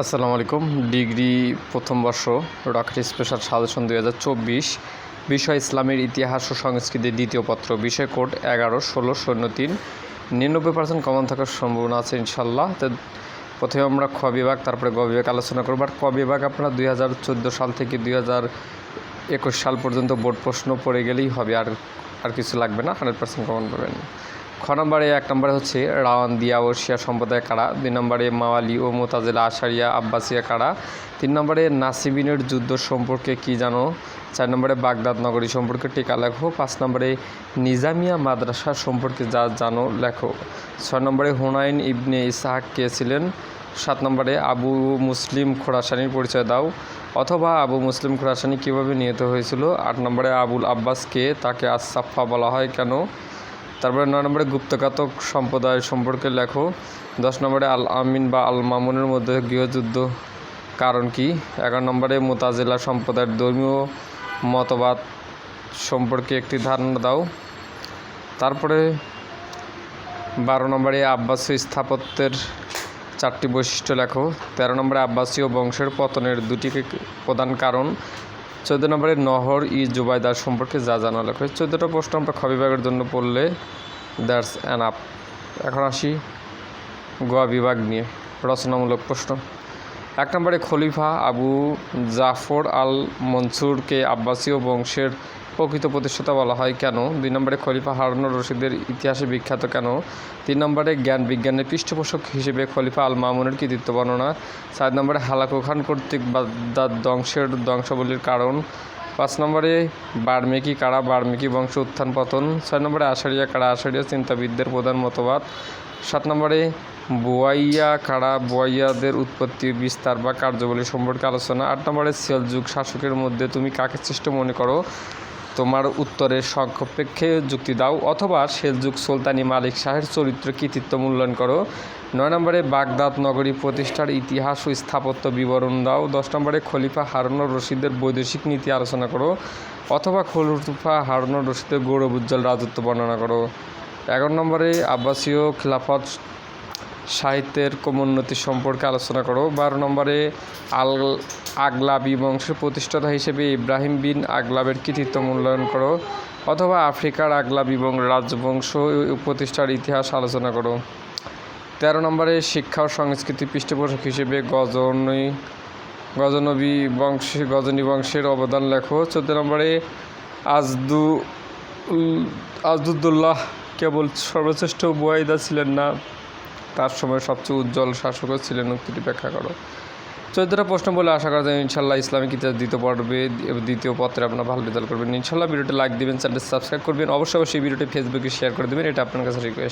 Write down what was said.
আসসালামু আলাইকুম। ডিগ্রি প্রথম বর্ষ রকেট স্পেশাল সাজেশন দুই হাজার চব্বিশ। বিষয় ইসলামের ইতিহাস ও সংস্কৃতির দ্বিতীয় পত্র, বিষয় কোড এগারো, ষোলো, শূন্য তিন। নিরানব্বই পার্সেন্ট কমন থাকার সম্ভাবনা আছে ইনশাল্লাহ তো প্রথমে আমরা খ বিভাগ, তারপরে গ বিভাগ আলোচনা করব। আর ক বিভাগ আপনারা দুই হাজার চোদ্দ সাল থেকে দুই হাজার একুশ সাল পর্যন্ত বোর্ড প্রশ্ন পড়ে গেলেই হবে। আর আর কিছু লাগবে না হান্ড্রেড পার্সেন্ট কমন পাবেন। খ নম্বরে, এক নম্বরে হচ্ছে রাওয়ান দিয়া ও শিয়া সম্প্রদায় কারা? দুই নম্বরে, মাওয়ালি ও মোতাজিলা আশারিয়া আব্বাসিয়া কারা? তিন নম্বরে, নাসিবিনের যুদ্ধ সম্পর্কে কি জানো? চার নম্বরে, বাগদাদ নগরী সম্পর্কে টিকা লেখো। পাঁচ নম্বরে, নিজামিয়া মাদ্রাসা সম্পর্কে যা জানো লেখো। ছয় নম্বরে, হুনাইন ইবনে ইসাহাক কে ছিলেন? সাত নম্বরে, আবু মুসলিম খোরাসানির পরিচয় দাও। অথবা আবু মুসলিম খোরাসানি কীভাবে নিহত হয়েছিল? আট নম্বরে, আবুল আব্বাসকে তাকে আসাফা বলা হয় কেন? তারপরে নয় নম্বরে গুপ্তঘাতক সম্প্রদায় সম্পর্কে লেখো। দশ নম্বরে আল আমিন বা আল মামুনের মধ্যে গৃহযুদ্ধ কারণ কি? এগারো নম্বরে মোতাজিলা সম্প্রদায়ের ধর্মীয় মতবাদ সম্পর্কে একটি ধারণা দাও। তারপরে বারো নম্বরে আব্বাসীয় স্থাপত্যের চারটি বৈশিষ্ট্য লেখো। তেরো নম্বরে আব্বাসীয় বংশের পতনের দুটি প্রধান কারণ চোদ্দ নম্বরে নহর ই জুবাইদার সম্পর্কে যা জানা লাগবে চোদ্দোটা প্রশ্ন আমরা খবিভাগের বিভাগের জন্য পড়লে দ্যাটস অ্যান আপ এখন আসি গোয়া বিভাগ নিয়ে, রচনামূলক প্রশ্ন। এক নম্বরে খলিফা আবু জাফর আল মনসুরকে আব্বাসীয় বংশের প্রকৃত প্রতিষ্ঠাতা বলা হয় কেন? দুই নম্বরে খলিফা হারুনুর রশিদের ইতিহাসে বিখ্যাত কেন? তিন নম্বরে জ্ঞান বিজ্ঞানের পৃষ্ঠপোষক হিসেবে খলিফা আল মামুনের কৃতিত্ব বর্ণনা। চার নম্বরে হালাকু খান কর্তৃক বাগদাদ ধ্বংসের ধ্বংসাবলীর কারণ। পাঁচ নম্বরে বার্মেকি কারা, বার্মেকি বংশ উত্থান পতন। ছয় নম্বরে আষাঢ়িয়া কারা আষাঢ়িয়া চিন্তাবিদদের প্রধান মতবাদ। সাত নম্বরে বোয়াইয়া কারা, বোয়াইয়াদের উৎপত্তি, বিস্তার বা কার্যাবলী সম্পর্কে আলোচনা। আট নম্বরে সেলযুগ শাসকের মধ্যে তুমি কাকে শ্রেষ্ঠ মনে করো? তোমার উত্তরের সংক্ষেপে যুক্তি দাও অথবা সেলযুগ সুলতানি মালিক শাহের চরিত্র কৃতিত্ব মূল্যায়ন করো। নয় নম্বরে বাগদাদ নগরী প্রতিষ্ঠার ইতিহাস ও স্থাপত্য বিবরণ দাও। দশ নম্বরে খলিফা হারুনুর রশিদের বৈদেশিক নীতি আলোচনা করো অথবা খলিফা হারুনুর রশিদের গৌরব উজ্জ্বল রাজত্ব বর্ণনা করো। এগারো নম্বরে আব্বাসীয় খিলাফত সাহিত্যের ক্রমোন্নতি সম্পর্কে আলোচনা করো। বারো নম্বরে, আল আগলাবি বংশের প্রতিষ্ঠাতা হিসেবে ইব্রাহিম বিন আগলাবের কৃতিত্ব মূল্যায়ন করো। অথবা আফ্রিকার আগলাবি রাজবংশ প্রতিষ্ঠার ইতিহাস আলোচনা করো। তেরো নম্বরে, শিক্ষা ও সংস্কৃতি পৃষ্ঠপোষক হিসেবে গজনী, গজনবী বংশে, গজনী বংশের অবদান লেখো। চোদ্দ নম্বরে আজদু আজদুদ্দোল্লাহ কেবল সর্বশ্রেষ্ঠ বুয়াইদা ছিলেন না। তার সময় সবচেয়ে উজ্জ্বল শাসকও ছিলেন উক্তিটি ব্যাখ্যা করো। চোদ্দটা প্রশ্ন বলে আশা করা যায় ইনশাল্লাহ ইসলামিক ইতিহাস দ্বিতীয় পর্বে দ্বিতীয় পত্রে আপনার ভালো রেজাল্ট করবেন। ইনশাল্লাহ ভিডিওটি লাইক দেবেন চ্যানেলটি সাবস্ক্রাইব করবেন। অবশ্যই অবশ্যই ভিডিওটি ফেসবুকে শেয়ার করে দেবেন। এটা আপনার কাছে রিকোয়েস্ট